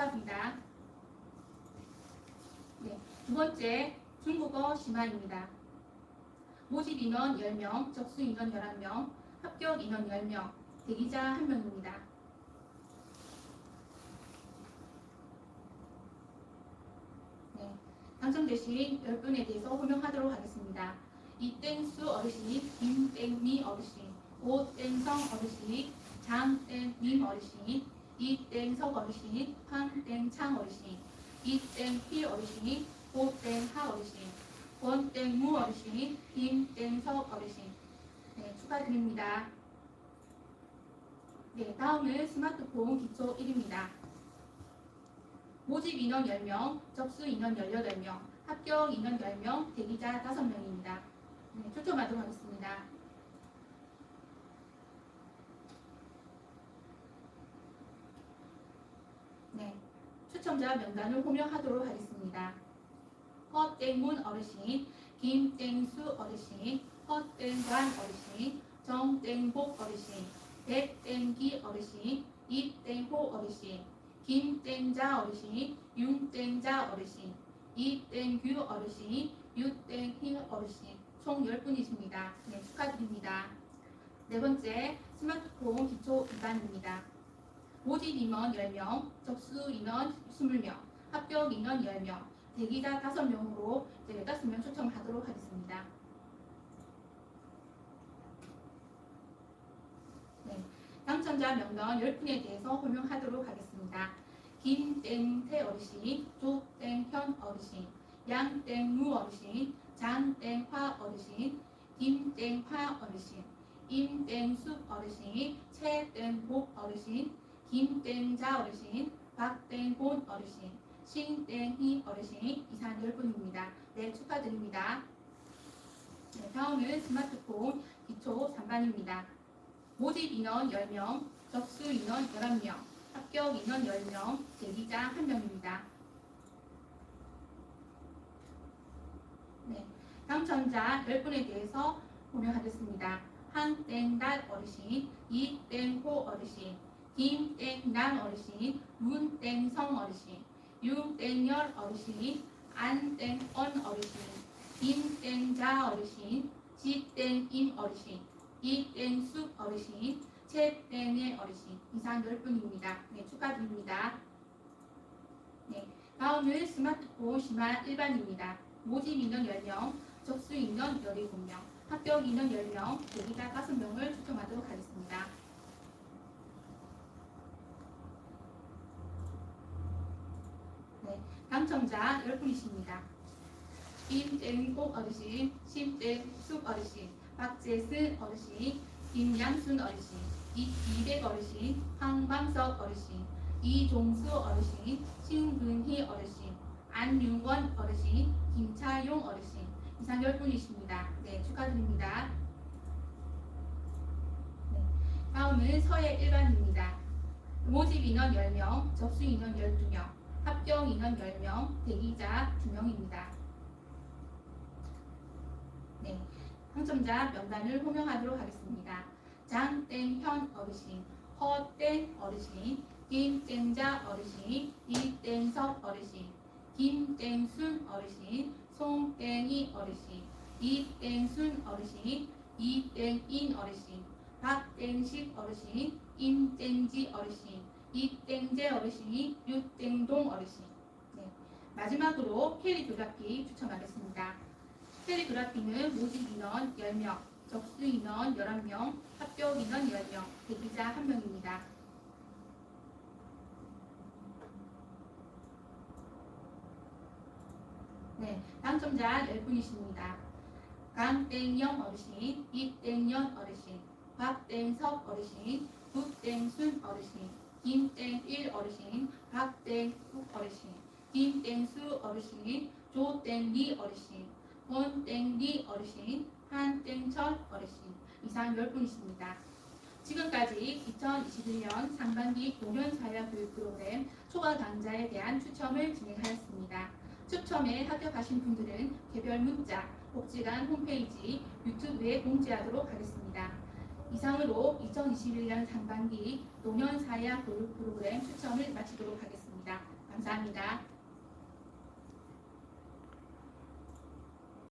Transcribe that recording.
축하합니다. 네, 두 번째 중국어 심화입니다. 모집 인원 10명, 접수 인원 11명, 합격 인원 10명, 대기자 1명입니다. 네, 당첨되신 10분에 대해서 호명하도록 하겠습니다. 이땡수 어르신, 김땡미 어르신, 오땡성 어르신, 장땡님 어르신, 이땡석 어르신, 황땡창 어르신, 이땡피 어르신, 오땡하 어르신, 원땡무 어르신, 김땡석 어르신. 네, 축하드립니다. 네, 다음은 스마트폰 기초 1입니다. 모집 인원 10명, 접수 인원 18명, 합격 인원 10명, 대기자 5명입니다. 네, 초청하도록 하겠습니다. 네, 추첨자 명단을 호명하도록 하겠습니다. 허땡문 어르신, 김땡수 어르신, 허땡관 어르신, 정땡복 어르신, 백땡기 어르신, 이땡호 어르신, 김땡자 어르신, 윤땡자 어르신, 이땡규 어르신, 유땡희 어르신 총 10분이십니다. 네, 축하드립니다. 네 번째 스마트폰 기초 2반입니다. 모집 인원 10명, 접수 인원 20명, 합격 인원 10명, 대기자 5명으로 이제 15명 초청하도록 하겠습니다. 네, 당첨자 명단 10분에 대해서 호명하도록 하겠습니다. 김땡태 어르신, 조땡현 어르신, 양땡무 어르신, 장땡화 어르신, 김땡화 어르신, 임땡숙 어르신, 최땡복 어르신, 김땡자 어르신, 박땡본 어르신, 신땡희 어르신 이상 10분입니다. 네, 축하드립니다. 네, 다음은 스마트폰 기초 3반입니다. 모집 인원 10명, 접수 인원 11명, 합격 인원 10명, 대기자 1명입니다. 네, 당첨자 10분에 대해서 호명하겠습니다. 한땡달 어르신, 이땡호 어르신, 김땡남 어르신, 문땡성 어르신, 윤땡열 어르신, 안땡언 어르신, 김땡자 어르신, 지땡임 어르신, 이땡숙 어르신, 채땡의 어르신 이상 10분입니다. 네, 축하드립니다. 네, 다음은 스마트폰 심화 일반입니다. 모집 인원 10명, 접수 인원 17명, 합격 인원 10명, 대기자 5명을 추첨하도록 하겠습니다. 네, 당첨자 10분이십니다. 임땡꼭 어르신, 심땡숙 어르신, 박재승 어르신, 김양순 어르신, 이기백 어르신, 황광석 어르신, 이종수 어르신, 신근희 어르신, 안윤원 어르신, 김차용 어르신 이상 10분이십니다. 네, 축하드립니다. 네, 다음은 서예 일반입니다. 모집 인원 10명, 접수 인원 12명, 합격 인원 10명, 대기자 2명입니다. 네, 당첨자 명단을 호명하도록 하겠습니다. 장땡현 어르신, 허땡 어르신, 김땡자 어르신, 이땡석 어르신, 김땡순 어르신, 송땡이 어르신, 이땡순 어르신, 이땡인 어르신, 박땡식 어르신, 임땡지 어르신, 이땡제 어르신, 유땡동 어르신. 네. 마지막으로 캘리그라피 추첨하겠습니다. 캘리그라피는 모집 인원 10명, 접수 인원 11명, 합격 인원 10명, 대기자 1명입니다. 네, 당첨자 10분이십니다. 강땡영 어르신, 이땡연 어르신, 박땡석 어르신, 국땡순 어르신, 김땡일 어르신, 박땡국 어르신, 김땡 수 어르신, 조땡 리 어르신, 권땡리 어르신, 한땡 철 어르신 이상 10분이십니다. 지금까지 2021년 상반기 공연사회교육 프로그램 초과 강좌에 대한 추첨을 진행하였습니다. 추첨에 합격하신 분들은 개별 문자, 복지관 홈페이지, 유튜브에 공지하도록 하겠습니다. 이상으로 2021년 상반기 노년사야 교육 프로그램 추첨을 마치도록 하겠습니다. 감사합니다.